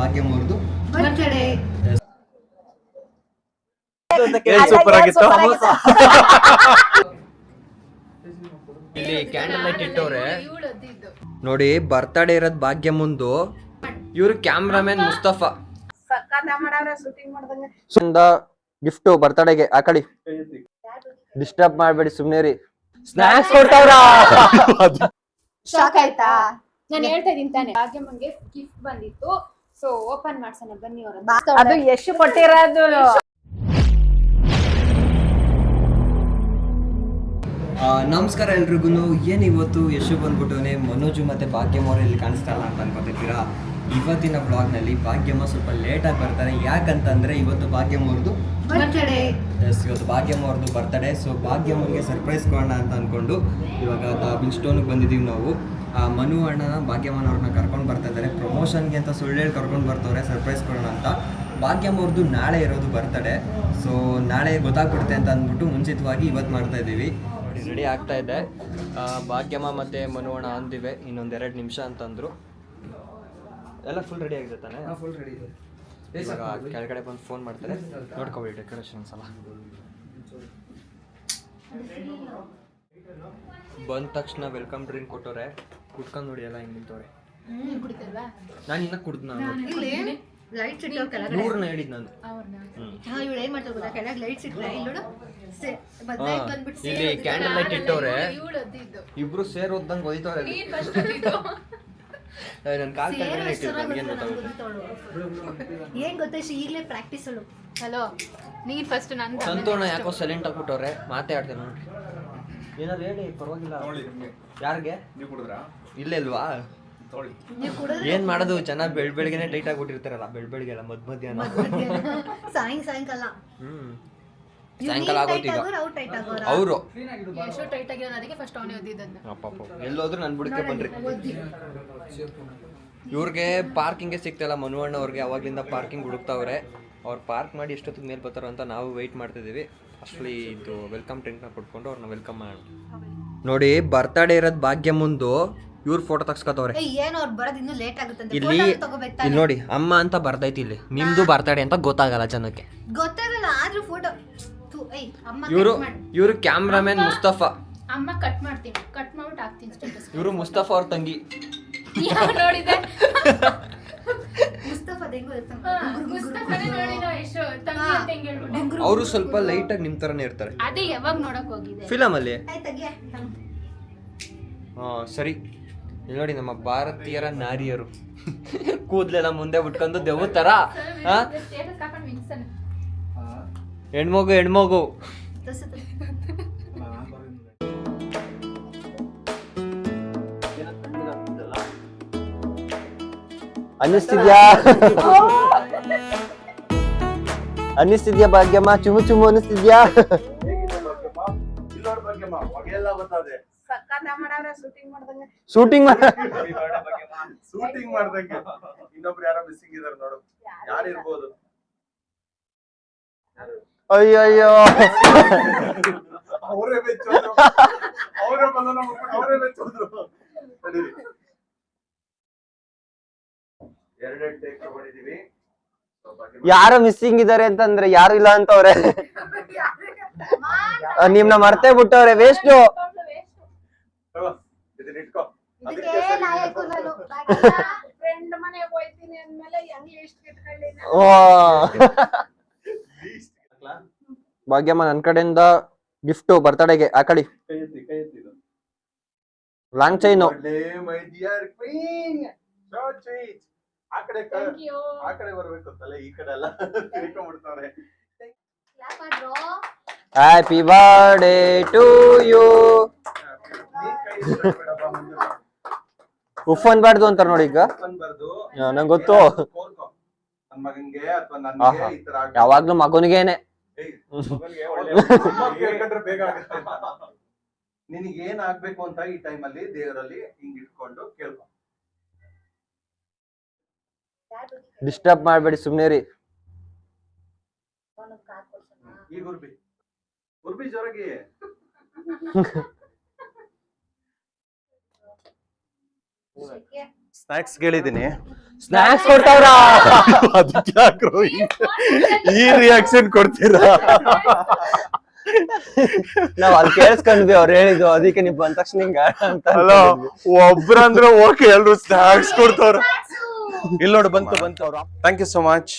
ಭಾಗ್ಯಮ್ಮ ಅವ್ರದ್ದು ಸೂಪರ್ ಆಗಿತ್ತು? ಇಲ್ಲಿ ಕ್ಯಾಂಡಲ್ ಲೈಟ್ ಇಟ್ಟವ್ರೆ. ನೋಡಿ ಬರ್ತಡೇ ಇರೋದ್ ಭಾಗ್ಯಮ್ಮಂದು ಇವ್ರು ಕ್ಯಾಮ್ರಾಮನ್ ಮುಸ್ತಫಾ. ಸುಂದ ಗಿಫ್ಟ್ ಬರ್ತಡೆಗೆ ಆ ಕಡೆ. ಡಿಸ್ಟರ್ಬ್ ಮಾಡ್ಬೇಡಿ ಸುಮ್ನೆ ರೀ ಸ್ನಾಕ್ಸ್ ಕೊಡ್ತಾವ್ರ. ಶಾಕ್ ಆಯ್ತಾ? ನಾನು ಹೇಳ್ತಾ ಇದ್ದೀನಿ ತಾನೆ. ಭಾಗ್ಯಮ್ಮಂಗೆ ಗಿಫ್ಟ್ ಬಂದಿತ್ತು. ಸೊ ಓಪನ್ ಮಾಡ್ಸೋಣ ಬನ್ನಿ ಅವ್ರ ಅದು ಎಷ್ಟು ಕೊಟ್ಟಿರೋದು. ನಮಸ್ಕಾರ ಎಲ್ರಿಗೂ ಏನು ಇವತ್ತು ಯಶು ಬಂದ್ಬಿಟ್ಟವನೆ? ಮನೋಜು ಮತ್ತೆ ಭಾಗ್ಯಮ್ಮ ಅವರು ಇಲ್ಲಿ ಕಾಣಿಸ್ತಾ ಇಲ್ಲ ಅಂತ ಅನ್ಕೋತಿದ್ದೀರಾ? ಇವತ್ತಿನ ಬ್ಲಾಗ್ನಲ್ಲಿ ಭಾಗ್ಯಮ್ಮ ಸ್ವಲ್ಪ ಲೇಟಾಗಿ ಬರ್ತಾರೆ. ಯಾಕಂತಂದ್ರೆ ಇವತ್ತು ಭಾಗ್ಯಮ್ಮ ಅವ್ರದ್ದು ಬರ್ತಡೆ ಎಸ್ ಇವತ್ತು ಭಾಗ್ಯಮ್ಮ ಅವ್ರದ್ದು ಬರ್ತಡೇ ಸೊ ಭಾಗ್ಯಮ್ಮಗೆ ಸರ್ಪ್ರೈಸ್ ಕೊಡೋಣ ಅಂತ ಅಂದ್ಕೊಂಡು ಇವಾಗ ಬಿಲ್ ಸ್ಟೋನಿಗೆ ಬಂದಿದ್ದೀವಿ ನಾವು. ಆ ಮನು ಅಣ್ಣನ ಭಾಗ್ಯಮ್ಮನವ್ರನ್ನ ಕರ್ಕೊಂಡು ಬರ್ತಾ ಇದ್ದಾರೆ. ಪ್ರಮೋಷನ್ಗೆ ಅಂತ ಸುಳ್ಳು ಹೇಳಿ ಕರ್ಕೊಂಡು ಬರ್ತವ್ರೆ ಸರ್ಪ್ರೈಸ್ ಕೊಡೋಣ ಅಂತ. ಭಾಗ್ಯಮ್ಮ ಅವ್ರದ್ದು ನಾಳೆ ಇರೋದು ಬರ್ತಡೆ ಸೊ ನಾಳೆ ಗೊತ್ತಾಗ್ಬಿಡುತ್ತೆ ಅಂತ ಅಂದ್ಬಿಟ್ಟು ಮುಂಚಿತವಾಗಿ ಇವತ್ತು ಮಾಡ್ತಾ ಇದ್ದೀವಿ. ರೆಡಿ ಆಗ್ತಾ ಇದೆ. ಭಾಗ್ಯಮ್ಮ ಮತ್ತು ಮನು ಅಣ್ಣ ಅಂದಿವೆ ಇನ್ನೊಂದೆರಡು ನಿಮಿಷ ಅಂತಂದ್ರು. ಎಲ್ಲ ಫುಲ್ ರೆಡಿ ಆಗಿದೆ ತಾನೆ? ಫುಲ್ ರೆಡಿ ಇದೆ. ಇವಾಗ ಕೆಳಗಡೆ ಬಂದು ಫೋನ್ ಮಾಡ್ತಾರೆ. ನೋಡ್ಕೊಬೇಡಿ ಡೆಕೋರೇಷನ್ಸ್ ಎಲ್ಲ. ಬಂದ ತಕ್ಷಣ ವೆಲ್ಕಮ್ ಡ್ರಿಂಕ್ ಕೊಟ್ಟವ್ರೆ. ಕುಡ್ಕೊಂಡು ನೋಡಿ ಎಲ್ಲ ಹಿಂಗೆ ನಿಂತವ್ರೆ. ಕುಡಿತಲ್ವಾ? ನಾನು ಇನ್ನ ಕುಡ್ದು ನಾನು. ಲೈಟ್ ಕೆಳಗಡೆ ನೂರನ್ನ ಹೇಳಿದ್ ನಾನು. ಅವ್ರನ್ನ? ಹಾ ಇವಳು ಏನ್ ಮಾಡ್ತಾರೆ ಗೊತ್ತಾ? ಕೆಳಗೆ ಲೈಟ್ಸ್ ಇಟ್ರೆ ಇಲ್ಲಿ. ನೋಡು. ಸೆ- ಹಾ, ಬದ್ಲಾಗಿ ಬಂದ್ಬಿಟ್ಟು ಇಲ್ಲಿ ಕ್ಯಾಂಡಲ್ ಲೈಟ್ ಇಟ್ಟವ್ರೆ. ಇವಳು ಅದಿದ್ದು ಇಬ್ರು ಸೇರ್ ಓದ್ದಂಗ್ ಒಯ್ತವ್ರೆ ನೀನ್ ಕಾಲ್ ಕೆಳಗಡೆ ಗೊತ್ತಾಗುತ್ತೆ ಏನ್ ಗೊತ್ತಾ ಈಗ್ಲೇ ಈಗಲೇ ಪ್ರಾಕ್ಟೀಸ್ ಅಳು. ಹಲೋ ನೀನ್ ಫಸ್ಟ್ ನನ್ ಸಂತೋಣ ಯಾಕೋ ಸೈಲೆಂಟ್ ಆಗ್ಬಿಟ್ಟವ್ರೆ ಮಾತಾಡ್ತೇನೆ ನೋಡ್ರಿ ಏನಾದ್ರು ಹೇಳಿ ಪರವಾಗಿಲ್ಲ. ಯಾರಿಗೆ? ನೀವು ಕುಡಿದ್ರಾ? ಇಲ್ಲ ಇಲ್ವಾ? ನೀವು ಕುಡಿದ್ರೆ ಏನ್ ಮಾಡೋದು? ಚೆನ್ನಾಗಿ ಬೆಳ್ ಬೆಳಗ್ಗೆನೆ ಟೈಟ್ ಆಗ್ಬಿಟ್ಟಿರ್ತಾರಲ್ಲ ಬೆಳ್ ಬೆಳಗ್ಗೆಲ್ಲ ಮದ್ ಮಧ್ಯಾಹ್ನ. ಸಾಯಂ ಸಾಯಂಕಾಲ. ಹ್ಮ್. ಸಾಯಂಕಾಲ ಆಗೋತೀಗ ಅವ್ರು ಟೈಟ್ ಆಗೋರ ಅವರು. ಎಷ್ಟು ಟೈಟ್ ಆಗಿರೋದು ಅದಕ್ಕೆ ಫಸ್ಟ್ ಅವನೇ ಓದಿದ್ದನ್ನ ಅಪ್ಪಪ್ಪ. ಎಲ್ಲೋದ್ರು ನನ್ ಬುಡಕ್ಕೆ ಬನ್ರಿ. ಇವ್ರಿಗೆ ಪಾರ್ಕಿಂಗೇ ಸಿಗ್ತಿಲ್ಲ ಮನುವಣ್ಣ ಅವ್ರಿಗೆ ಅವಾಗ್ಲಿಂದ ಪಾರ್ಕಿಂಗ್ ಹುಡುಕ್ತಾವ್ರೆ. ಅವ್ರು ಪಾರ್ಕ್ ಮಾಡಿ ಎಷ್ಟೊತ್ತಿಗೆ ಮೇಲೆ ಬರ್ತಾರೋ ಅಂತ ನಾವು ವೆಯ್ಟ್ ಮಾಡ್ತಿದ್ದೀವಿ ಅಷ್ಟಲಿ ಇದು ವೆಲ್ಕಮ್ ಡ್ರಿಂಕ್ನ ಕೊಟ್ಕೊಂಡು ಅವ್ರನ್ನ ವೆಲ್ಕಮ್ ಮಾಡೋಣ. ನೋಡಿ ಬರ್ತಡೇ ಇರೋದು ಭಾಗ್ಯ ಮುಂದು. ಇವ್ರು ಫೋಟೋ ತಗ್ಸ್ಕೊತವ್ರೆ. ಏನು ಅವ್ರು ಬರೋದು ಇನ್ನೂ ಲೇಟ್ ಆಗುತ್ತೆ ಅಂತ. ಇಲ್ಲಿ ಇಲ್ಲಿ ನೋಡಿ ಅಮ್ಮ ಅಂತ ಬರ್ತೈತಿ ಇಲ್ಲಿ. ನಿಮ್ದು ಬರ್ತಾಡೆ ಅಂತ ಗೊತ್ತಾಗಲ್ಲ ಜನಕ್ಕೆ. ಗೊತ್ತಾಗಲ್ಲ ಆದ್ರೂ ಫೋಟೋ ಅಮ್ಮ ಇವರು ಇವ್ರು ಕ್ಯಾಮ್ರಾಮನ್ ಮುಸ್ತಫಾ. ಅಮ್ಮ ಕಟ್ ಮಾಡ್ತೀನಿ ಕಟ್ ಮಾಡ್ಬಿಟ್ಟು ಹಾಕ್ತೀನಿ ಸ್ಟೇಟಸ್ ಇವರು ಮುಸ್ತಫಾ ಅವ್ರ ತಂಗಿ. ನೋಡಿದೆ? ಅವರು ಸ್ವಲ್ಪ ಲೈಟಾಗಿ ನಿಮ್ ತರನೇ ಇರ್ತಾರೆ. ಅದೇ ಯಾವಾಗ ನೋಡಕ್ ಹೋಗಿದೆ? ಫಿಲಮ್ ಅಲ್ಲಿ? ಸರಿ. ಇಲ್ಲಿ ನೋಡಿ ನಮ್ಮ ಭಾರತೀಯರ ನಾರಿಯರು. ಕೂದಲೆಲ್ಲ ಮುಂದೆ ಬಿಟ್ಕೊಂಡು ದೆವ್ವ ತರ ಹೆಣ್ಮಗು ಹೆಣ್ಮಗು. ಅನ್ನಿಸ್ತಿದ್ಯಾ? ಅನ್ನಿಸ್ತಿದ್ಯಾ ಭಾಗ್ಯಮ್ಮ? ಚುಮು ಚುಮು ಅನ್ನಿಸ್ತಿದ್ಯಾ? ಶೂಟಿಂಗ್ ಶೂಟಿಂಗ್ ಮಾಡ್ದಂಗೆ. ಇನ್ನೊಬ್ರು ಯಾರೋ ಮಿಸ್ಸಿಂಗ್ ಇದಾರೆ ನೋಡು. ಯಾರು ಇರ್ಬೋದು? ಅಯ್ಯೋ ಅಯ್ಯೋ ಅವರೇ ಬೆಚ್ಚೋದ್ರು. ಅವರೇ ಬಂದ ಅವರೇ ಬೆಚ್ಚೋದ್ರು. ಎರಡೆರಡು ಟೇಕ್ ತಗೊಂಡಿದೀವಿ ಯಾರು ಮಿಸ್ಸಿಂಗ್ ಇದಾರೆ ಅಂತಂದ್ರೆ ಯಾರು ಇಲ್ಲ ಅಂತವ್ರೆ. ನಿಮ್ನ ಮರ್ತೇ ಬಿಟ್ಟವ್ರೆ ವೇಸ್ಟ್ ಇಟ್ಕೋ. ಫ್ರೆಂಡ್ ಮನೆಗೆ ಹೋಯ್ತೀನಿ ಅಂದ್ಮೇಲೆ ಹೆಂಗ್ ಲಿಸ್ಟ್ ಇಟ್ಕೊಳ್ಳಿ Least ಹಾಕ್ಲಾ? ಭಾಗ್ಯಮ್ಮ ನನ್ ಕಡೆಯಿಂದ ಗಿಫ್ಟ್ ಬರ್ತಡೆಗೆ. ಆ ಕಡೆ. ಕೈ ಎತ್ತಿ ಕೈ ಎತ್ತಿ ಇದು. Long chain Birthday, my dear queen so. ಆ ಕಡೆ ಕ- ಥ್ಯಾಂಕ್ ಯು ಆ ಕಡೆ ಬರ್ಬೇಕು ತಲೆ ಈ ಕಡೆ ಎಲ್ಲ ಕ್ಲಾಪ್ ಮಾಡ್ರು? ಹ್ಯಾಪಿ ಬರ್ಡೇ ಟು ಯು ಉಫ್ ಅನ್ಬಾರ್ದು ಅಂತಾರ ನೋಡಿ ಈಗ. ನಂಗೆ ಗೊತ್ತು. ಯಾವಾಗ್ಲೂ ಮಗನಿಗೇನೆ. ನಿನಗೆ ಏನ್ ಆಗ್ಬೇಕು ಅಂತ ಈ ಟೈಮಲ್ಲಿ ದೇವರಲ್ಲಿ ಹಿಂಗ್ ಇಟ್ಕೊಂಡು ಕೇಳ್ಕೊ. ಡಿಸ್ಟರ್ಬ್ ಮಾಡ್ಬೇಡಿ ಸುಮ್ನೆ ರೀ ಈ ಉರ್ಬಿ ಉರ್ಬಿ ಜೋರಾಗಿ. ಸ್ನಾಕ್ಸ್ ಕೇಳಿದೀನಿ ಸ್ನಾಕ್ಸ್ ಕೊಡ್ತಾವ್ರ? ಅದಕ್ಕೆ ಯಾಕ್ರೋ ಈ- ರಿಯಾಕ್ಷನ್ ಕೊಡ್ತೀರಾ? ನಾವ್ ಅಲ್ಲಿ ಕೇಳಿಸ್ಕೊಂಡ್ವಿ ಅವ್ರು ಹೇಳಿದ್ದು ಅದಕ್ಕೆ ನೀವು ಬಂದ ತಕ್ಷಣ ಹಿಂಗ ಅಂತ ಅಲ್ಲ ಒಬ್ರಂದ್ರೆ ಓಕೆ ಎಲ್ರು ಸ್ನಾಕ್ಸ್ ಕೊಡ್ತಾವ್ರ. ಇಲ್ಲಿ ನೋಡು ಬಂತು ಬಂತು ಅವ್ರು. ಥ್ಯಾಂಕ್ ಯು ಸೋ ಮಚ್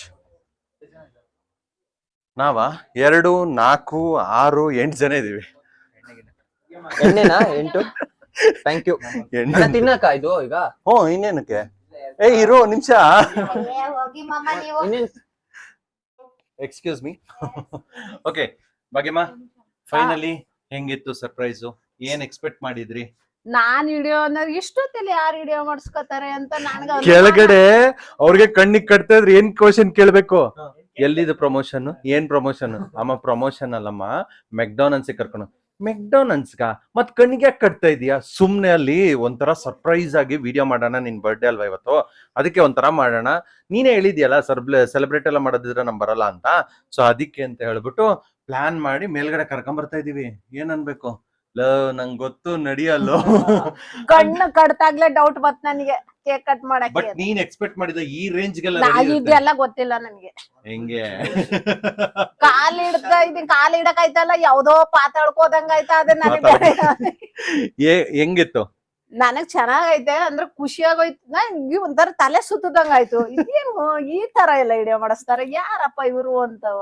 ನಾವ? ಎರಡು ನಾಲ್ಕು ಆರು ಎಂಟು ಜನ ಇದೀವಿ. ಎಂಟು? ಥ್ಯಾಂಕ್ ಯು ತಿನ್ನಕ ಇದು ಈಗ? ಹ್ಞೂ ಇನ್ನೇನಕ್ಕೆ? ಏ ಇರೋ ನಿಮಿಷ. Excuse me okay Bhagyamma finally ಹೆಂಗಿತ್ತು ಸರ್ಪ್ರೈಸು ಏನ್ ಎಕ್ಸ್ಪೆಕ್ಟ್ ಮಾಡಿದ್ರಿ? ನಾನ್ ವಿಡಿಯೋ ಅನ್ನೋದು ಇಷ್ಟೊತ್ತಲ್ಲಿ ಯಾರು ವಿಡಿಯೋ ಮಾಡಿಸ್ಕೊತಾರೆ ಅಂತ ನನಗೆ ಕೆಳಗಡೆ ಅವ್ರಿಗೆ ಕಣ್ಣಿಗೆ ಕಟ್ತಾ ಇದ್ರೆ ಏನ್ ಕ್ವಶನ್ ಕೇಳ್ಬೇಕು? ಎಲ್ಲಿದು ಪ್ರಮೋಷನ್ ಏನ್ ಪ್ರಮೋಷನ್ ಅಮ್ಮ ಪ್ರಮೋಷನ್ ಅಲ್ಲಮ್ಮ. ಮೆಕ್ಡಾನಲ್ಸ್ ಕರ್ಕೊಂಡು. ಮೆಕ್ಡಾನಲ್ಸ್ಗ? ಮತ್ ಕಣ್ಣಿಗೆ ಯಾಕೆ ಕಟ್ತಾ ಇದೀಯಾ? ಸುಮ್ನೆ ಅಲ್ಲಿ ಒಂಥರ ಸರ್ಪ್ರೈಸ್ ಆಗಿ ವಿಡಿಯೋ ಮಾಡೋಣ, ನಿನ್ ಬರ್ಡೇ ಅಲ್ವಾ ಇವತ್ತು? ಅದಕ್ಕೆ ಒಂಥರ ಮಾಡೋಣ. ನೀನೇ ಹೇಳಿದ್ಯಲ್ಲ ಸರ್ಬ್ಲೆ ಸೆಲೆಬ್ರೇಟ್ ಎಲ್ಲ ಮಾಡೋದಿದ್ರೆ ನಮ್ ಬರಲ್ಲ ಅಂತ. ಸೊ, ಅದಕ್ಕೆ ಅಂತ ಹೇಳ್ಬಿಟ್ಟು ಪ್ಲಾನ್ ಮಾಡಿ ಮೇಲ್ಗಡೆ ಕರ್ಕೊಂಡ್ ಬರ್ತಾ ಇದೀವಿ. ಏನ್ ಅನ್ಬೇಕು? ಲ ನಂಗ್ ಗೊತ್ತು ನಡಿಯಲ್ಲೋ. ಕಣ್ಣು ಕಡ್ತಾಗ್ಲೇ ಡೌಟ್ ಬತ್ ನನಗೆ ಕೇಕ್ ಕಟ್ ಬಟ್ ಮಾಡಕ್ಕೆ ನೀನ್ ಎಕ್ಸ್ಪೆಕ್ಟ್ ಮಾಡಿದ ಈ ನಾ ready ಇರುತ್ತೆ. ಇದೆಲ್ಲ ಗೊತ್ತಿಲ್ಲ ನನಗೆ. ಹೆಂಗೆ? ಕಾಲ್ ಇಡ್ತಾ ಇದ್ದೀನಿ ಕಾಲ್ ಇಡಕ್ ಆಯ್ತಲ್ಲ ಯಾವ್ದೋ ಪಾತಾಡ್ಕೋದಂಗ ಆಯ್ತಾ ಅದೇ ನನಗೆ ಏ- ಹೆಂಗಿತ್ತು? ನನಗ್ ಚೆನ್ನಾಗೈತೆ ಅಂದ್ರೆ ಖುಷಿ ಆಗೋಯ್ತು ನಂಗೆ ಒಂಥರ ತಲೆ ಸುತ್ತದಂಗ ಆಯ್ತು. ಇದೇನು ಈ ತರ ಎಲ್ಲ ವಿಡಿಯೋ ಮಾಡಿಸ್ತಾರೆ? ಯಾರಪ್ಪ ಇವ್ರು ಅಂತವ?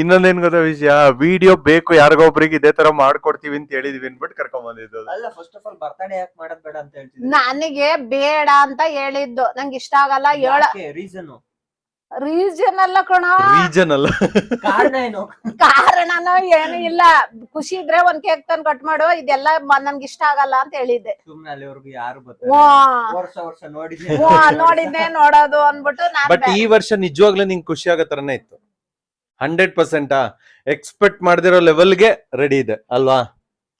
ಇನ್ನೊಂದೇನ್ ಗೊತ್ತಾ ವಿಷಯ? ವಿಡಿಯೋ ಬೇಕು ಯಾರಿಗೊಬ್ರಿಗೆ ಇದೇ ತರ ಮಾಡ್ಕೊಡ್ತೀವಿ ಅಂತ ಹೇಳಿದ್ವಿ ಅನ್ಬಿಟ್ಟು ಕರ್ಕೊಂಡ್ ಬಂದಿದ್ದು. ಅಲ್ಲ ಫಸ್ಟ್ ಆಫ್ ಆಲ್ ಬರ್ತಡೇ ಯಾಕೆ ಮಾಡೋದ್ ಬೇಡ ಅಂತ ಹೇಳ್ತಿದ್ದೆ ನನಗೆ ಬೇಡ ಅಂತ ಹೇಳಿದ್ದು. ನಂಗೆ ಇಷ್ಟ ಆಗಲ್ಲ. ಹೇಳ ರೀಸನ್ ರೀಸನ್ ಅಲ್ಲ ಕಣ. ರೀಜನ್ ಅಲ್ಲ. ಕಾರಣ ಏನು? ಕಾರಣನೋ ಏನು ಇಲ್ಲ. ಖುಷಿ ಇದ್ರೆ ಒಂದ್ ಕೇಕ್ ತಂದ್ ಕಟ್ ಮಾಡು. ಇದೆಲ್ಲ ನನ್ಗೆ ಇಷ್ಟ ಆಗಲ್ಲ ಅಂತ ಹೇಳಿದ್ದೆ. ಸುಮ್ನೆ ಅಲ್ಲಿವರೆಗೂ ಯಾರು ವಾ. ಬರ್ತಾರೆ ವರ್ಷ ವರ್ಷ ನೋಡಿದ್ದೆ ನೋಡೋದು ಅನ್ಬಿಟ್ಟು ನಾನ್ ಬಟ್ ಈ ವರ್ಷ ನಿಜವಾಗ್ಲೂ ನಿಂಗೆ ಖುಷಿ ಆಗೋ ತರನೇ ಇತ್ತು. ಹಂಡ್ರೆಡ್ ಪರ್ಸೆಂಟ್ ಎಕ್ಸ್ಪೆಕ್ಟ್ ಮಾಡ್ದಿರೋ ಲೆವೆಲ್ಗೆ ರೆಡಿ ಇದೆ. ಅಲ್ವಾ?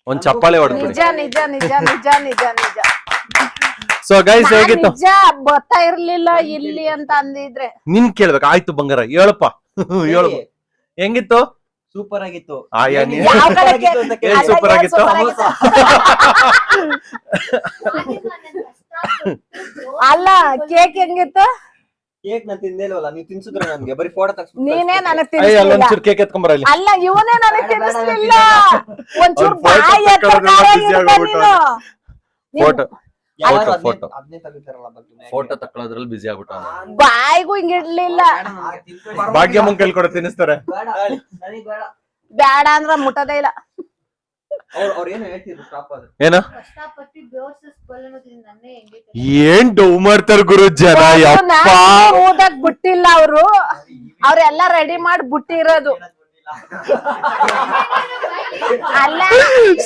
ಒಂದ್ ಚಪ್ಪಾಳೆ ಹೊಡ್ಬಿಡಿ ನಿಜ ನಿಜ ನಿಜ ನಿಜ ನಿಜ ನಿಜ. ಸೊ ಗೈಸ್ ಹೇಗಿತ್ತು? ನಿಜ ಗೊತ್ತಾ ಇರ್ಲಿಲ್ಲ ಇಲ್ಲಿ ಅಂತ ಅಂದಿದ್ರೆ. ನಿನ್ ಕೇಳ್ಬೇಕು. ಆಯ್ತು ಬಂಗಾರ ಹೇಳಪ್ಪ. ಹೇಳು. ಹೆಂಗಿತ್ತು? ಸೂಪರ್ ಆಗಿತ್ತು. ಆಯಾ ನೀನ್ ಯಾವ ಕಡೆ ಆಗಿತ್ತು ಏನ್ ಅಲ್ಲ, ಆಗಿತ್ತು? super ಆಗಿತ್ತು? ಅಲ್ಲ ಕೇಕ್ ಹೆಂಗಿತ್ತು? ಕೇಕ್ ನಾನು ತಿಂದೇ ಇಲ್ವಲ್ಲ ನೀವು ತಿನ್ಸಿದ್ರೆ ನನ್ಗೆ? ಬರೀ ಫೋಟೋ ನೀನೇ ನನಗ್ ಅಯ್ಯ ತಿನ್ನಿಸ್ಲಿಲ್ಲ ಅಲ್ಲೊಂಚೂರು ಕೇಕ್ ಎತ್ಕೊಂಬರ ಇಲ್ಲಿ ಅಲ್ಲ ಇವನೇ ನನಗ್ ಬೇಡ, ಬೇಡ, ತಿನ್ನಿಸ್ಲಿಲ್ಲ ಒಂಚೂರು ಅವ್ನ್ photo ಬಾಯಿ ಎತ್ತರ ತಕ್ಕೊಳ್ಳೋದ್ರಲ್ಲಿ busy ಆಗ್ಬಿಟ್ಟ. ನೀನು. ಫೋಟೋ Photo, ಫೋಟೋ ತಕೊಳ್ಳೋದ್ರಲ್ಲಿ ಬಿಸಿ ಆಗ್ಬಿಟ್ಟ ಬಾಯಿಗೂ ಹಿಂಗ್ ಭಾಗ್ಯ ಭಾಗ್ಯಮ್ಮನ್ ಕೈಲಿ ಕೂಡ ತಿನ್ನಿಸ್ತಾರೆ. ಬೇಡ ನನಗ್ ಬೇಡ. ಬೇಡ ಅಂದ್ರ ಮುಟ್ಟದೇ ಇಲ್ಲ. ಏನು ಡೌ ಮಾಡ್ತಾರ ಗುರು ಜನ ಬಿಟ್ಟಿಲ್ಲ ಅವ್ರು. ಅವ್ರೆಲ್ಲ ರೆಡಿ ಮಾಡಿ ಬಿಟ್ಟಿರೋದು.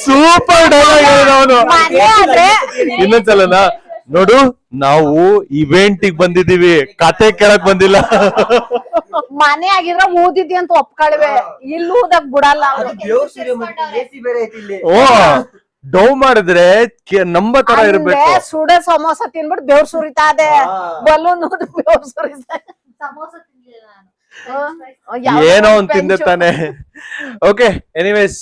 ಸೂಪರ್ ಡೈಲಾಗ್ ಅವನು. ಇನ್ನೊಂದ್ಸಲನ ನೋಡು ನಾವು ಇವೆಂಟ್ ಬಂದಿದೀವಿ ಕತೆ ಕೇಳಕ್ ಬಂದಿಲ್ಲ. ಮನೆ ಆಗಿದ್ರೆ ಊದಿದ್ದಿ ಅಂತ ಒಪ್ಕೊಳ್ವೆ. ಇಲ್ಲಿ ಊದಕ್ ಬಿಡಲ್ಲ ಅದು ದೇವ್ರ ಸೂರ್ಯ ಮತ್ತೆ ಎಸಿ ಬೇರೆ ಐತಿ ಇಲ್ಲಿ. ಓ ಡೌ ಮಾಡಿದ್ರೆ ನಮ್ಮ ನಂಬ ತರ ಇರ್ಬೇಕು. ಸುಡ ಸಮೋಸ ತಿನ್ಬಿಟ್ಟು ಬೆವ್ರು ಸುರಿತಾ ಅದೇ ಬಲೂನ್ ಊದ್ ಬೆವ್ರ ಸುರಿತಾ ಸಮೋಸ ಏನೋ ಒಂದ್ ತಿಂದಿರ್ತಾನೆ. ತಾನೆ ಓಕೆ ಎನಿವೇಸ್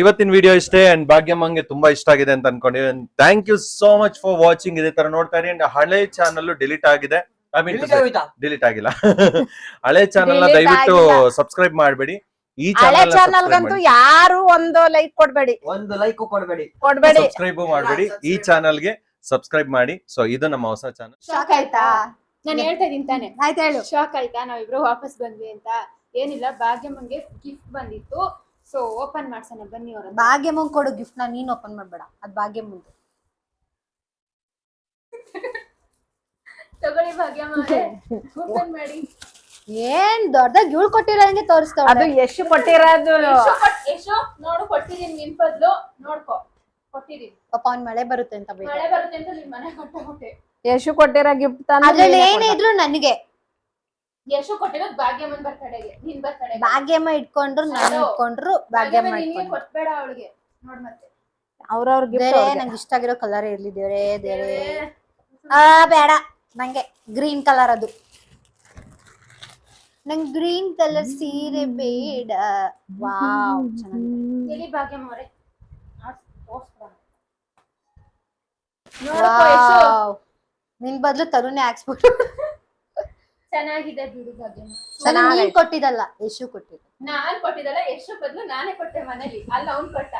ಇವತ್ತಿನ ವಿಡಿಯೋ ಇಷ್ಟೇ ಅಂಡ್ ಭಾಗ್ಯಮ್ಮಂಗೆ ತುಂಬಾ ಇಷ್ಟ ಆಗಿದೆ ಅಂತ ಅನ್ಕೊಂಡಿದ್ದೀನಿ. Thank you so much for watching ಇದೇ ತರ ನೋಡ್ತಾ ಇರಿ ಅಂಡ್ ಹಳೆ ಚಾನಲ್ ಡಿಲೀಟ್ ಆಗಿದೆ. ಐ ಮೀನ್ ಡಿಲೀಟ್ ಆಗಿಲ್ಲ. ಹಳೆ ಚಾನಲ್ನ ದಯವಿಟ್ಟು ಸಬ್ಸ್ಕ್ರೈಬ್ ಮಾಡಬೇಡಿ. ಈ ಚಾನಲ್ ಗಂತೂ ಯಾರು ಒಂದು ಲೈಕ್ ಕೊಡ್ಬೇಡಿ. ಒಂದು ಲೈಕ್ ಕೊಡ್ಬೇಡಿ. ಕೊಡ್ಬೇಡಿ. ಸಬ್ಸ್ಕ್ರೈಬ್ ಮಾಡಬೇಡಿ. ಈ ಚಾನಲ್ಗೆ ಸಬ್ಸ್ಕ್ರೈಬ್ ಮಾಡಿ. ಸೊ ಇದು ನಮ್ಮ ಹೊಸ ಚಾನಲ್ ಶಾಕ್ ಆಯ್ತಾ? ನಾನು ಹೇಳ್ತಾ ಇದೀನಿ ತಾನೆ. ಆಯ್ತು ಹೇಳು. ಶಾಕ್ ಆಯ್ತಾ? ನಾವಿಬ್ರು ವಾಪಸ್ ಬಂದ್ವಿ ಅಂತ. ಏನಿಲ್ಲ ಭಾಗ್ಯಮ್ಮಂಗೆ ಗಿಫ್ಟ್ ಬಂದಿತ್ತು. ಸೊ ಓಪನ್ ಮಾಡ್ಸೋಣ ಬನ್ನಿ ಅವ್ರ ಭಾಗ್ಯಮ್ಮಂಗ್ ಕೊಡು ಗಿಫ್ಟ್ನ ನೀನ್ ಓಪನ್ ಮಾಡ್ಬೇಡ. ಅದ್ ಭಾಗ್ಯಮ್ಮಂದು ತಗೊಳ್ಳಿ ಭಾಗ್ಯಮ್ಮ ಓಪನ್ ಮಾಡಿ. ಏನ್ ದೊಡ್ಡದಾಗ ಇವ್ಳು ಕೊಟ್ಟಿರಂಗೆ ಅದು ತೋರಿಸ್ತಾವ ಎಷ್ಟು ಕೊಟ್ಟಿರೋದು. ಯಶು ಕೊಟ್- ಯಶು ನೋಡು ಕೊಟ್ಟಿದೀನಿ ನಿನ್ ಬದ್ಲು. ನೋಡ್ಕೊ ಕೊಟ್ಟಿದೀನಿ. ಪಾಪ ಅವ್ನ್ ಮಳೆ ಬರುತ್ತೆ ಅಂತ ಮಳೆ ಬರುತ್ತೆ ಅಂತ ನಿನ್ ಮನೆ ಕೊಟ್ಟೆ ಯಶು ಕೊಟ್ಟಿರೋ ಗಿಫ್ಟ್ ಅದ್ರಲ್ಲಿ ಏನೇ ಇದ್ರು ನನಗೆ. ಯಶು ಕೊಟ್ಟಿರೋದು ಭಾಗ್ಯಮ್ಮನ್ ಬರ್ತಡೆಗೆ ನಿನ್ ಬರ್ತಡೆ ಭಾಗ್ಯಮ್ಮ ಇಟ್ಕೊಂಡ್ರು ನಾನು ಇಟ್ಕೊಂಡ್ರು ಭಾಗ್ಯಮ್ಮ ನಿನ್ಗೆ ಇಟ್ಕೊಂಡ್ರು. ಕೊಟ್ಬೇಡ ಅವಳಿಗೆ. ನೋಡ್ ಮತ್ತೆ. ಅವ್ರವ್ರ ಗಿಫ್ಟ್ ನಂಗೆ ಇಷ್ಟ ಆಗಿರೋ ಕಲರ್ ಇರ್ಲಿ ದೇವ್ರೇ ದೇವ್ರೇ. ಆ ಬೇಡ. ನಂಗೆ ಗ್ರೀನ್ ಕಲರ್ ಅದು. ನಂಗೆ ಗ್ರೀನ್ ಕಲರ್ ಸೀರೆ ಬೇಡ. ವಾವ್ ಚೆನ್ನಾಗಿದೆ. ಎಲ್ಲಿ ಭಾಗ್ಯಮ್ಮ ಅವರೇ? ನೋಡಪ್ಪ ಯಶು ವಾವ್ ನಿನ್ ಬದಲು ತರುಣೆ ಹಾಕ್ಸ್ಬಿಟ್ಟು ಚೆನ್ನಾಗಿದೆ ಬಿಡು ಭಾಗ್ಯಮ್ಮ ಚೆನ್ನಾಗೈತೆ. ನೀನ್ ಕೊಟ್ಟಿದ್ದಲ್ಲ ಯಶು ಕೊಟ್ಟಿದ್ದು. ನಾನ್ ಕೊಟ್ಟಿದ್ದಲ್ಲ ಎಷ್ಟು ಬದ್ಲು ನಾನೇ ಕೊಟ್ಟೆ ಮನೇಲಿ. ಅಲ್ಲ ಅವ್ನ್ ಕೊಟ್ಟ.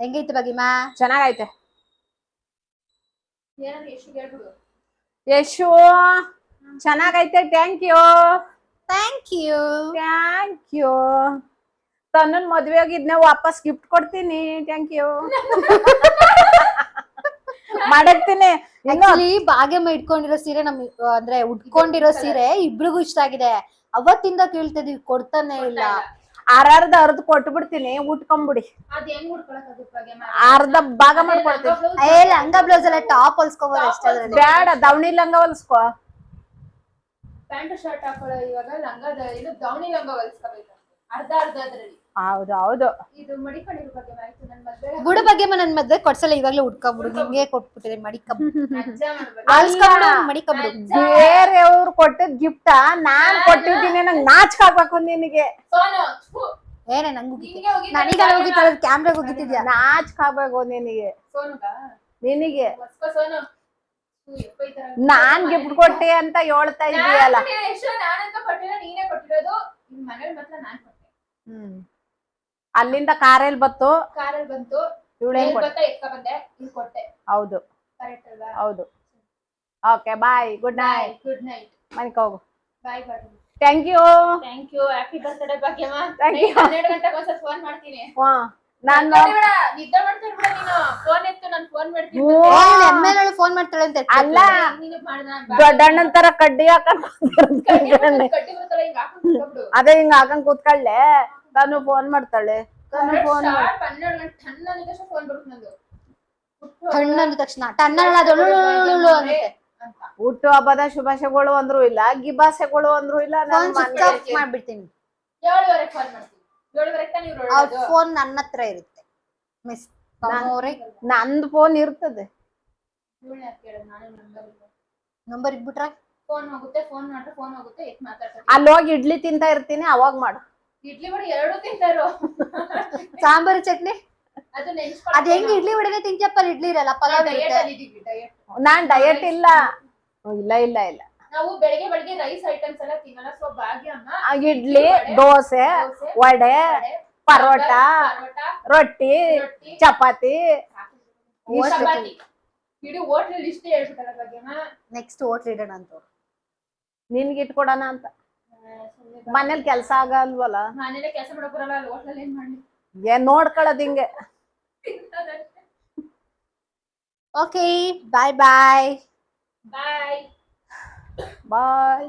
ಹೆಂಗೈತೆ ಬಗಿಮಾ ಚೆನ್ನಾಗೈತೆ. ಏನಾದ್ರು ಎಷ್ಟು ಹೇಳ್ಬಿಡು. ಯಶು ಚೆನ್ನಾಗೈತೆ thank you thank you thank you ತನ್ನನ್ ಮದ್ವೆ ಆಗಿದ್ನ ವಾಪಸ್ ಗಿಫ್ಟ್ ಕೊಡ್ತೀನಿ. ಥ್ಯಾಂಕ್ ಯು ಮಾಡಿರ್ತೀನಿ ಇನ್ನು ಆಕ್ಚುಲಿ ಭಾಗ್ಯಮ್ಮ ಇಟ್ಕೊಂಡಿರೋ ಸೀರೆ ನಮ್ ಅಂದ್ರೆ ಉಟ್ಕೊಂಡಿರೋ ಸೀರೆ ಇಬ್ರಿಗೂ ಇಷ್ಟ ಆಗಿದೆ. ಅವತ್ತಿಂದ ಕೇಳ್ತಿದೀವಿ ಕೊಡ್ತಾನೆ ಇಲ್ಲ. ಅರ್ಧ ಅರ್ಧ ಕೊಟ್ಟು ಬಿಡ್ತೀನಿ ಉಟ್ಕೊಂಬಿಡಿ. ಅರ್ಧ ಭಾಗ ಮಾಡ್ಕೊಡ್ತೀನಿ. ಏ ಲಂಗ ಬ್ಲೌಸ್ ಎಲ್ಲ ಟಾಪ್ ಹೊಲ್ಸ್ಕೋಬೋದು ಅಷ್ಟೇ ಬೇಡ ದವಣಿ ಲಂಗ ಹೊಲ್ಸ್ಕೊ. ಪ್ಯಾಂಟ್ ಶರ್ಟ್ ಹಾಕೊಳ್ಳೋ ಇವಾಗ ಲಂಗ ಇದು ದವಣಿ ಲಂಗ ಹೊಲ್ಸ್ಕೋಬೇಕು. ಅರ್ಧ ಅರ್ಧ ಅದ್ರಲ್ಲಿ ಹೌದು ಹೌದು. ಇದು ಮಡಿಕೊಂಡಿರೋ ಬಗ್ಗೆ ನನ್ ಮದ್ವೆ ಬುಡ ಬಗ್ಗೆ ನನ್ ಮದ್ವೆ ಕೊಡ್ಸಲ್ಲ ಇವಾಗ್ಲೇ ಉಟ್ಕೊಬಿಡು ನಿಮ್ಗೆ ಕೊಟ್ಬಿಟ್ಟಿದೆ ಮಡಿಕಬಿಡು ಅಜ್ಜ ಮಾಡ್ಬೇಕು ಮಡಿಕಬಿಡು ಬೇರೆಯವ್ರು ಕೊಟ್ಟಿದ್ ಗಿಫ್ಟ ನಾನ್ ಕೊಟ್ಟಿದ್ದೀನಿ ನಂಗ್ ನಾಚ್ ಹಾಕ್ಬೇಕು ನಿನಗೆ. ಸೋನು ಥು, ಏನೇ ನಂಗೂ ನಿಂಗೆ ಹೋಗಿದ್ದ. ನನಗೆ ಕ್ಯಾಮ್ರಾಗ ಹೋಗಿತ್ತಿದ್ಯಾ ನಾಚ್ ಹಾಕ್ಬೇಕು ನಿನಗೆ ಸೋನುಗ? ನಿನಗೆ. ಹೊಸ್ಕೊ ಸೋನು. ಥು, ಯಪ್ಪ ಈ ತರ ನಾನ್ ಗಿಫ್ಟ್ ಕೊಟ್ಟೆ ಅಂತ ಹೇಳ್ತಾ ಇದೀಯಲ್ಲ ನಾನ್ ಕೊಟ್ಟಿಲ್ಲ, ಎಷ್ಟು ನಾನಂತ ಕೊಟ್ಟಿಲ್ಲ ನೀನೇ ಕೊಟ್ಟಿರೋದು. ನಿಮ್ ಮನೇಲಿ ಮಾತ್ರ ನಾನ್ ಹ್ಮ್. ಅಲ್ಲಿಂದ ಕಾರಲ್ಲಿ ಬತ್ತು ಕಾರಲ್ಲಿ ಬಂತು. ಇವಳೇನ್ ಹೆಂಗ್ ಕೊಟ್ಟೆ? ಬಂದೆ. ಇಲ್ಲಿ ಕೊಟ್ಟೆ. ಹೌದು. ಕರೆಕ್ಟ್ ಅಲ್ವಾ? ಹೌದು. Okay bye good night good night ಮನೆಗೆ ಹೋಗು. Bye bye thank you thank you happy birthday Bhagyamma. Thank you ಹನ್ನೆರಡು ಗಂಟೆಗೆ ಒಂದ್ಸಲ ಫೋನ್ ಮಾಡ್ತೀನಿ. ನಾನು ಫೋನ್ ಮಾಡ್ತಾಳೆ ಅಂತ ಅಲ್ಲ ದೊಡ್ಡಣ್ಣನ ತರ ಕಡ್ಡಿ ಹಾಕೊಂಡ್. ಅದೇ ಹಿಂಗ ಹಾಕೊಂಡ್ ಕೂತ್ಕೊಳ್ಳೆ. ನಾನು ಫೋನ್ ಮಾಡ್ತಾಳೆ ಫೋನ್ ತಕ್ಷಣ ಟಣ್ಣ ಅಂದ ಟಣ್ಣ ಹುಟ್ಟು ಹಬ್ಬದ ಶುಭಾಶಯಗಳು ಅಂದ್ರು ಇಲ್ಲ ಗಿಬಾಸೆಗಳು ಅಂದ್ರೂ ಇಲ್ಲ ನಾನು ಮಾಡ್ಬಿಡ್ತೀನಿ ಏಳುವರೆಗೆ ಫೋನ್ ಮಾಡ್ತೀನಿ ಏಳುವರೆಗೆ ತಾನೇ ಇವ್ರು ಅವ್ರ? ಫೋನ್ ನನ್ನ ಹತ್ರ ಇರುತ್ತೆ. ಮಿಸ್ ಅವರೇ ನಂದು ಫೋನ್ ಇರ್ತದೆ. ನಂಬರ್ ಇಟ್ಬಿಟ್ರ? ಫೋನ್ ಹೋಗುತ್ತೆ ಫೋನ್ ಮಾಡ್ರೆ ಫೋನ್ ಹೋಗುತ್ತೆ ಎತ್ ಮಾತಾಡ್ತಾರೆ. ಅಲ್ಲಿ ಹೋಗಿ ಇಡ್ಲಿ ತಿಂತಾ ಇರ್ತೀನಿ ಅವಾಗ ಮಾಡು. ಇಡ್ಲಿ ವಡೆ ಎರಡು ತಿಂತಾರೋ? ಸಾಂಬಾರು ಚಟ್ನಿ? ಅದು ಹೆಂಗ್ ಇಡ್ಲಿ ವಡೆನೆ ತಿಂತಿಯಪ್ಪ ಇಡ್ಲಿ ಇರಲ್ಲ ಪಲಾವ್ ನಾನ್ ಡಯಟ್ ಇಲ್ಲ. ಇಲ್ಲ ಇಲ್ಲ ಇಲ್ಲ. ನಾವು ಬೆಳಗ್ಗೆ ಬೆಳಗ್ಗೆ ರೈಸ್ ಐಟಮ್ಸ್ ಎಲ್ಲ ತಿನ್ನಲ್ಲ. ಸೊ ಭಾಗ್ಯಮ್ಮ ಇಡ್ಲಿ ದೋಸೆ ವಡೆ ಪರೋಟಾ ರೊಟ್ಟಿ ಚಪಾತಿ. ಈ ಚಪಾತಿ. ಇಡೀ ಹೋಟ್ಲಲ್ಲಿ ಇಷ್ಟೇ ಹೇಳ್ಬಿಟ್ಟಲ್ಲ ಭಾಗ್ಯಮ್ಮ. ನೆಕ್ಸ್ಟ್ ಹೋಟ್ಲ್ ಇಡೋಣ ಅಂತ ನಿನ್ಗೆ ಇಟ್ಕೊಡೋಣ ಅಂತ. ಮನೇಲಿ ಕೆಲ್ಸ ಆಗಲ್ವಲ್ಲ? ಮನೇಲೆ ಕೆಲಸ ಮಾಡಕ್ ಬರಲ್ಲ ಅಲ್ಲಿ ಹೋಟ್ಲಲ್ಲಿ ಏನ್ ಮಾಡ್ಲಿ? ಏನ್ ನೋಡ್ಕೊಳ್ಳೋದ್ ಹಿಂಗೆ. ಓಕೆ ಬಾಯ್ ಬಾಯ್ ಬಾಯ್ ಬಾಯ್